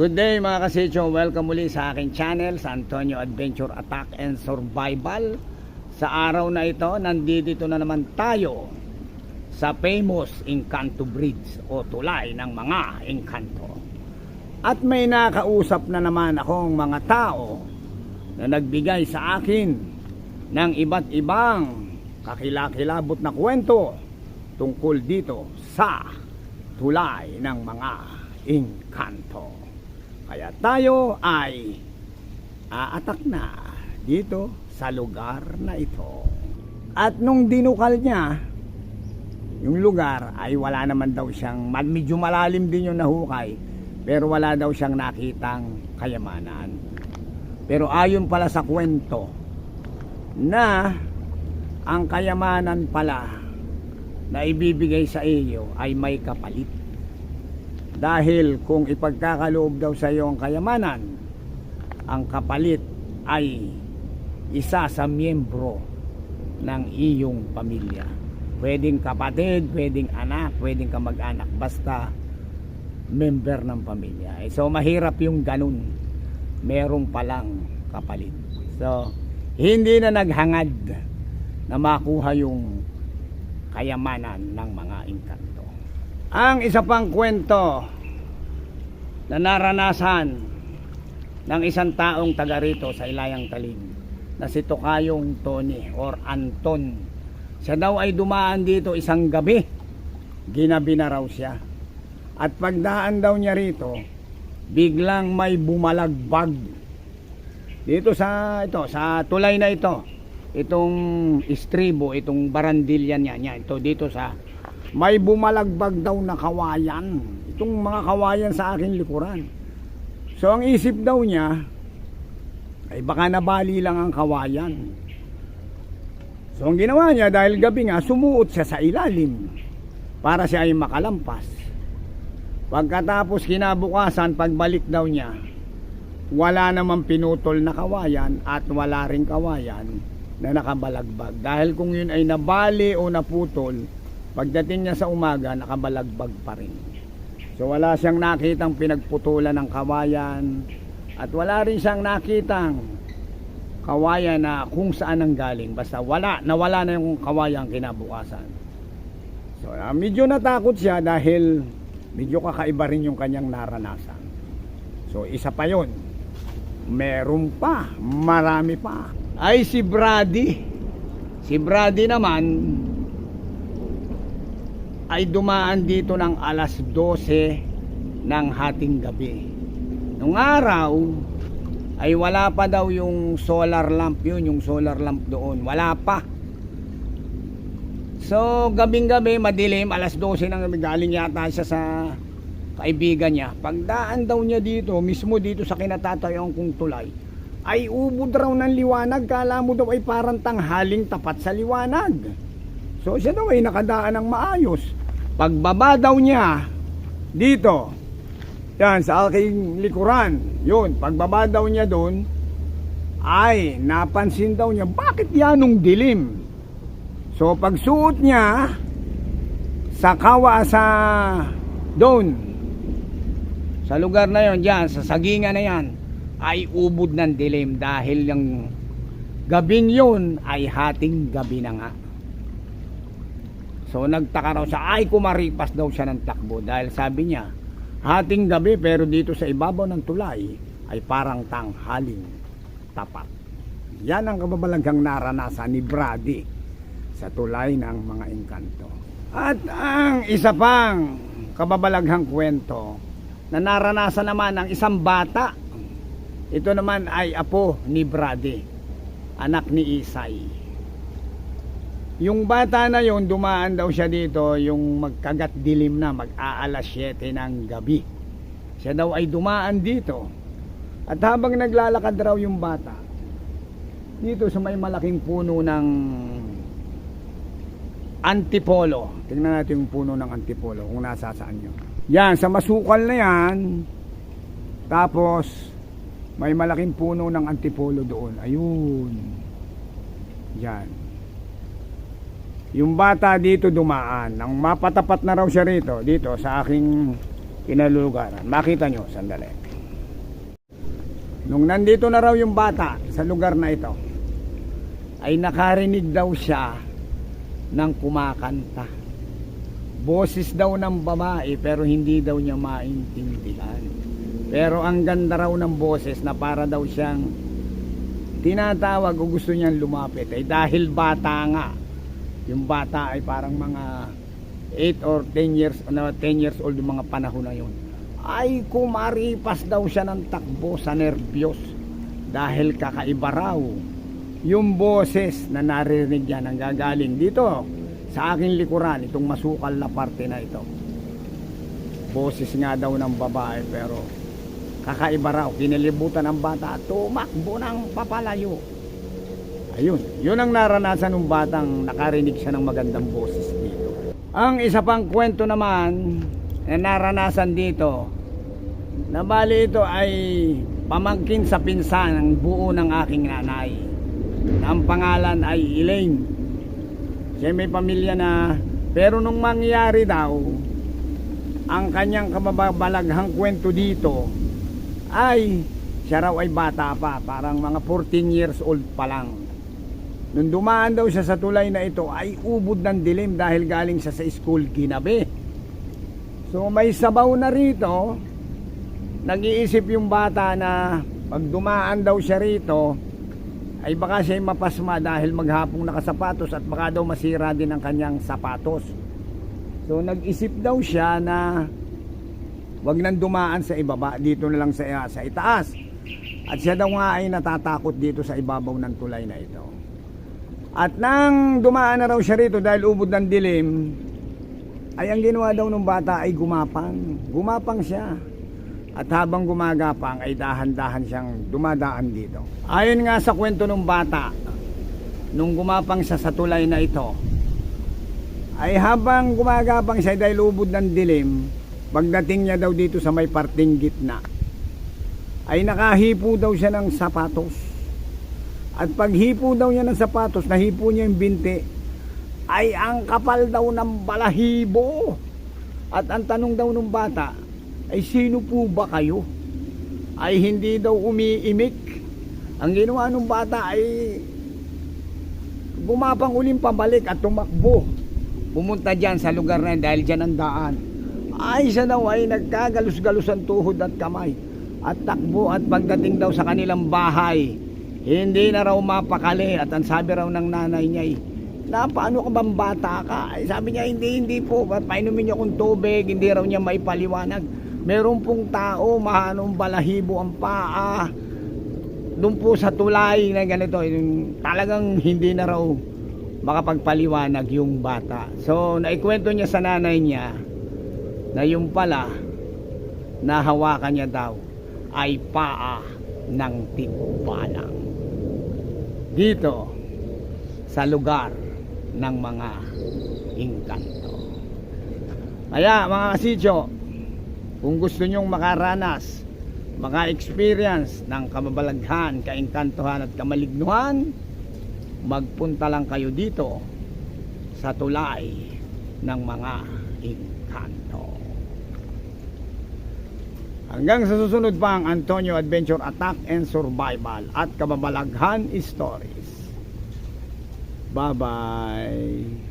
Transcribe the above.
Good day mga kasityo, welcome muli sa aking channel sa Antonio Adventure Attack and Survival. Sa araw na ito, nandito na naman tayo sa famous Encanto Bridge o tulay ng mga Encanto At may nakausap na naman akong mga tao na nagbigay sa akin ng iba't ibang kakilakilabot na kwento tungkol dito sa tulay ng mga Encanto kaya tayo ay aatak na dito sa lugar na ito. At nung dinukal niya, yung lugar ay wala naman daw siyang, medyo malalim din yung nahukay, pero wala daw siyang nakitang kayamanan. Pero ayon pala sa kwento, na ang kayamanan pala na ibibigay sa iyo ay may kapalit. Dahil kung ipagkakaloob daw sa iyo ang kayamanan, ang kapalit ay isa sa miyembro ng iyong pamilya. Pwedeng kapatid, pwedeng anak, pwedeng kamag-anak, basta member ng pamilya. Eh, So mahirap yung ganun. Merong palang kapalit. So hindi na naghangad na makuha yung kayamanan ng mga inkanto. Ang isa pang kwento na naranasan ng isang taong taga rito sa Ilayang Talim na si Tokayong Tony or Anton. Siya daw ay dumaan dito isang gabi. Ginabi na raw siya. At pagdaan daw niya rito, biglang may bumalagbag. Dito sa ito, sa tulay na ito. Itong istribo, itong barandilya niya, niya ito dito sa may bumalagbag daw na kawayan. Itong mga kawayan sa aking likuran. So ang isip daw niya, ay baka nabali lang ang kawayan. So ang ginawa niya, dahil gabi nga, sumuot siya sa ilalim para siya ay makalampas. Pagkatapos kinabukasan, pagbalik daw niya, wala namang pinutol na kawayan at wala ring kawayan na nakabalagbag. Dahil kung yun ay nabali o naputol, Pagdating niya sa umaga, nakabalagbag pa rin. So wala siyang nakitang pinagputulan ng kawayan at wala rin siyang nakitang kawayan na kung saan ang galing. Basta wala, nawala na yung kawayan kinabukasan. So uh, medyo natakot siya dahil medyo kakaiba rin yung kanyang naranasan. So isa pa yon Meron pa, marami pa. Ay si Brady. Si Brady naman, ay dumaan dito ng alas 12 ng hating gabi. Nung araw ay wala pa daw yung solar lamp yun, yung solar lamp doon. Wala pa. So, gabing-gabi, madilim, alas 12 ng gabi, galing yata siya sa kaibigan niya. Pagdaan daw niya dito, mismo dito sa kinatatayong kong tulay, ay ubod raw ng liwanag. Kala mo daw ay parang tanghaling tapat sa liwanag. So siya daw ay nakadaan ng maayos. Pagbaba daw niya dito, yan sa aking likuran, yun, pagbaba daw niya doon, ay napansin daw niya, bakit yanong dilim? So pagsuot niya sa kawa sa doon, sa lugar na yon diyan, sa sagingan na yan, ay ubod ng dilim dahil yung gabing yun ay hating gabi na nga. So nagtaka raw siya, ay kumaripas daw siya ng takbo dahil sabi niya, hating gabi pero dito sa ibabaw ng tulay ay parang tanghaling tapat. Yan ang kababalaghang naranasan ni Brady sa tulay ng mga engkanto. At ang isa pang kababalaghang kwento na naranasan naman ng isang bata. Ito naman ay apo ni Brady, anak ni Isay. Yung bata na yon dumaan daw siya dito yung magkagat dilim na mag-aalas 7 ng gabi. Siya daw ay dumaan dito. At habang naglalakad raw yung bata, dito sa may malaking puno ng antipolo. Tingnan natin yung puno ng antipolo kung nasa saan yun. Yan, sa masukal na yan, tapos may malaking puno ng antipolo doon. Ayun. Yan. Yung bata dito dumaan, nang mapatapat na raw siya rito, dito sa aking kinalulugaran. Makita nyo, sandali. Nung nandito na raw yung bata sa lugar na ito, ay nakarinig daw siya ng kumakanta. Boses daw ng babae pero hindi daw niya maintindihan. Pero ang ganda raw ng boses na para daw siyang tinatawag o gusto niyang lumapit ay dahil bata nga. Yung bata ay parang mga 8 or 10 years, ano, 10 years old yung mga panahon na yun. Ay kumaripas daw siya ng takbo sa nervyos dahil kakaiba raw yung boses na naririnig niya nang gagaling. Dito sa aking likuran itong masukal na parte na ito. Boses nga daw ng babae pero kakaiba raw. Kinilibutan ng bata tumakbo ng papalayo ayun yun ang naranasan ng batang nakarinig siya ng magandang boses dito. Ang isa pang kwento naman na naranasan dito na bali ito ay pamangkin sa pinsan ng buo ng aking nanay ang pangalan ay Elaine. Siya may pamilya na pero nung mangyari daw ang kanyang kababalaghang kwento dito ay siya raw ay bata pa parang mga 14 years old pa lang nung dumaan daw siya sa tulay na ito ay ubod ng dilim dahil galing siya sa school ginabi so may sabaw na rito nag-iisip yung bata na pag dumaan daw siya rito ay baka siya mapasma dahil maghapong nakasapatos at baka daw masira din ang kanyang sapatos. So nag-isip daw siya na wag nang dumaan sa ibaba, dito na lang sa, sa itaas. At siya daw nga ay natatakot dito sa ibabaw ng tulay na ito. At nang dumaan na raw siya rito dahil ubod ng dilim, ay ang ginawa daw ng bata ay gumapang. Gumapang siya. At habang gumagapang ay dahan-dahan siyang dumadaan dito. Ayon nga sa kwento ng bata, nung gumapang siya sa tulay na ito, ay habang gumagapang siya dahil ubod ng dilim, pagdating niya daw dito sa may parting gitna, ay nakahipo daw siya ng sapatos. At paghipo daw niya ng sapatos, nahipo niya yung binti, ay ang kapal daw ng balahibo. At ang tanong daw ng bata, ay sino po ba kayo? Ay hindi daw umiimik. Ang ginawa ng bata ay gumapang uling pabalik at tumakbo. Pumunta dyan sa lugar na dahil dyan ang daan. Ay siya daw ay nagkagalus-galus ang tuhod at kamay. At takbo at pagdating daw sa kanilang bahay, hindi na raw mapakali. At ang sabi raw ng nanay niya ay, na paano ka bang bata ka? Ay, sabi niya, hindi, hindi po. Painumin niyo akong tubig. Hindi raw niya maipaliwanag meron pong tao mahanong balahibo ang paa doon po sa tulay na ganito talagang hindi na raw makapagpaliwanag yung bata so naikwento niya sa nanay niya na yung pala nahawakan niya daw ay paa ng tipalang dito sa lugar ng mga inkanto kaya mga kasityo kung gusto nyong makaranas, maka-experience ng kamabalaghan, kainkantuhan at kamalignuhan, magpunta lang kayo dito sa tulay ng mga inkanto. Hanggang sa susunod pa ang Antonio Adventure Attack and Survival at Kababalaghan Stories. Bye-bye!